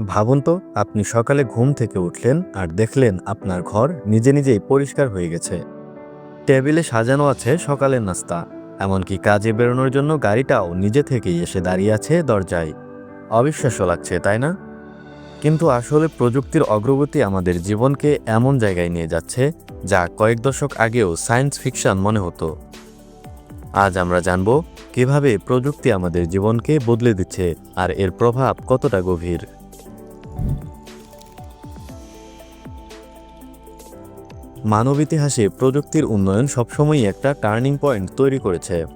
ভাবুন তো, আপনি সকালে ঘুম থেকে উঠলেন আর দেখলেন আপনার ঘর নিজে নিজেই পরিষ্কার হয়ে গেছে। টেবিলে সাজানো আছে সকালের নাস্তা, এমনকি কাজে বেরোনোর জন্য গাড়িটাও নিজে থেকেই এসে দাঁড়িয়ে আছে দরজায়। অবিশ্বাস্য লাগছে, তাই না? কিন্তু আসলে প্রযুক্তির অগ্রগতি আমাদের জীবনকে এমন জায়গায় নিয়ে যাচ্ছে, যা কয়েক দশক আগেও সায়েন্স ফিকশন মনে হতো। আজ আমরা জানব কীভাবে প্রযুক্তি আমাদের জীবনকে বদলে দিচ্ছে আর এর প্রভাব কতটা গভীর। মানব ইতিহাসে প্রযুক্তির উন্নয়ন সবসময়ই একটা টার্নিং পয়েন্ট তৈরি করেছে।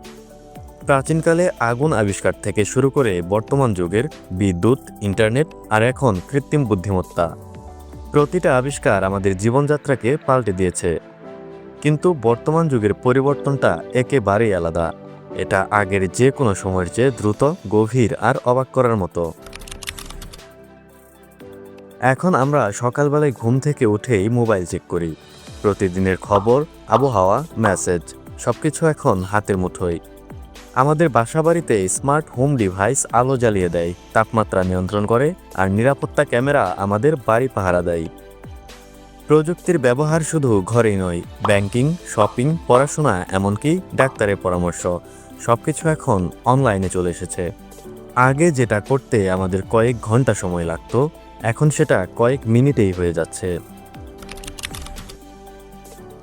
প্রাচীনকালে আগুন আবিষ্কার থেকে শুরু করে বর্তমান যুগের বিদ্যুৎ, ইন্টারনেট আর এখন কৃত্রিম বুদ্ধিমত্তা। প্রতিটা আবিষ্কার আমাদের জীবনযাত্রাকে পাল্টে দিয়েছে। কিন্তু বর্তমান যুগের পরিবর্তনটা একেবারেই আলাদা। এটা আগের যে কোনো সময়ের চেয়ে দ্রুত, গভীর আর অবাক করার মতো। এখন আমরা সকালবেলায় ঘুম থেকে উঠেই মোবাইল চেক করি। প্রতিদিনের খবর, আবহাওয়া মেসেজ সবকিছু এখন হাতের মুঠোয়। আমাদের বাসাবাড়িতে স্মার্ট হোম ডিভাইস আলো জ্বালিয়ে দেয়, তাপমাত্রা নিয়ন্ত্রণ করে আর নিরাপত্তা ক্যামেরা আমাদের বাড়ি পাহারা দেয়। প্রযুক্তির ব্যবহার শুধু ঘরেই নয় ব্যাংকিং শপিং পড়াশোনা, এমনকি ডাক্তারের পরামর্শ, সবকিছু এখন অনলাইনে চলে এসেছে। আগে যেটা করতে আমাদের কয়েক ঘণ্টা সময় লাগতো, এখন সেটা কয়েক মিনিটেই হয়ে যাচ্ছে।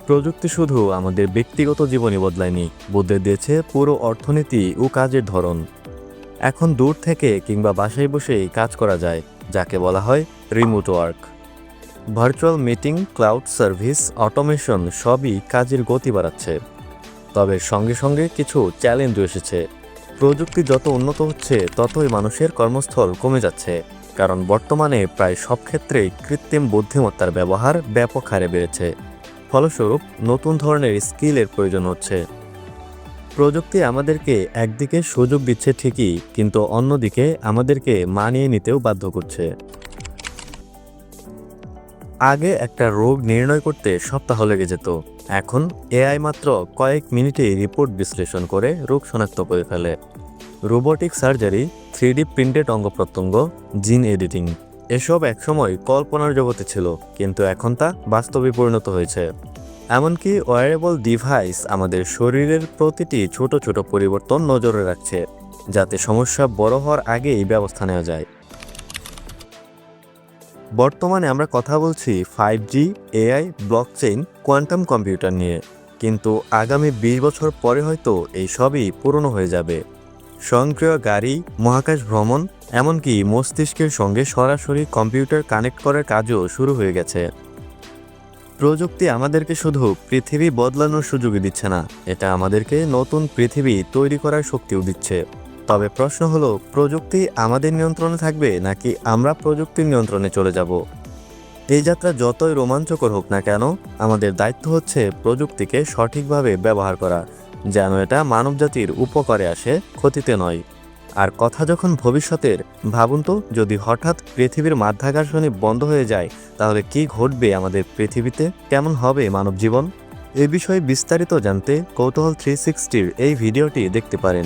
প্রযুক্তি শুধু আমাদের ব্যক্তিগত জীবনই বদলায়নি, বদলে দিয়েছে পুরো অর্থনীতি ও কাজের ধরন। এখন দূর থেকে কিংবা বাসায় বসেই কাজ করা যায়, যাকে বলা হয় remote work virtual meeting cloud service automation সবই কাজের গতি বাড়াচ্ছে। তবে সঙ্গে সঙ্গে কিছু চ্যালেঞ্জও এসেছে। প্রযুক্তি যত উন্নত হচ্ছে, ততই মানুষের কর্মস্থল কমে যাচ্ছে। কারণ বর্তমানে প্রায় সব ক্ষেত্রেই কৃত্রিম বুদ্ধিমত্তার ব্যবহার ব্যাপক হারে বেড়েছে। ফলস্বরূপ, নতুন ধরনের স্কিলের প্রয়োজন হচ্ছে। প্রযুক্তি আমাদেরকে একদিকে সুযোগ দিচ্ছে ঠিকই, কিন্তু অন্যদিকে আমাদেরকে মানিয়ে নিতেও বাধ্য করছে। আগে একটা রোগ নির্ণয় করতে সপ্তাহ লেগে যেত। এখন এআই মাত্র কয়েক মিনিটে রিপোর্ট বিশ্লেষণ করে রোগ শনাক্ত করে ফেলে। রোবোটিক সার্জারি, থ্রিডি প্রিন্টেড অঙ্গ প্রত্যঙ্গ জিন এডিটিং। এসব একসময় কল্পনার জগতে ছিল, কিন্তু এখন তা বাস্তবে পরিণত হয়েছে। এমনকি ওয়ারেবল ডিভাইস আমাদের শরীরের প্রতিটি ছোট ছোট পরিবর্তন নজরে রাখছে, যাতে সমস্যা বড় হওয়ার আগেই ব্যবস্থা নেওয়া যায়। বর্তমানে আমরা কথা বলছি five G AI blockchain quantum computer নিয়ে, কিন্তু আগামী বিশ বছর পরে হয়তো এই সবই পুরনো হয়ে যাবে। স্বয়ংক্রিয় গাড়ি, মহাকাশ ভ্রমণ, এমনকি মস্তিষ্কের সঙ্গে সরাসরি কম্পিউটার কানেক্ট করার কাজও শুরু হয়ে গেছে। প্রযুক্তি আমাদেরকে শুধু পৃথিবী বদলানোর সুযোগই দিচ্ছে না, এটা আমাদেরকে নতুন পৃথিবী তৈরি করার শক্তিও দিচ্ছে। তবে প্রশ্ন হলো, প্রযুক্তি আমাদের নিয়ন্ত্রণে থাকবে নাকি আমরা প্রযুক্তির নিয়ন্ত্রণে চলে যাব? এই যাত্রা যতই রোমাঞ্চকর হোক না কেন, আমাদের দায়িত্ব হচ্ছে প্রযুক্তিকে সঠিকভাবে ব্যবহার করা। যেন এটা মানবজাতির উপকারে আসে, ক্ষতিতে নয়। আর কথা যখন ভবিষ্যতের, ভাবুন তো, যদি হঠাৎ পৃথিবীর মাধ্যাকর্ষণী বন্ধ হয়ে যায়, তাহলে কি ঘটবে আমাদের পৃথিবীতে? কেমন হবে মানব জীবন? এ বিষয়ে বিস্তারিত জানতে কৌতূহল থ্রি সিক্সটির এই ভিডিওটি দেখতে পারেন।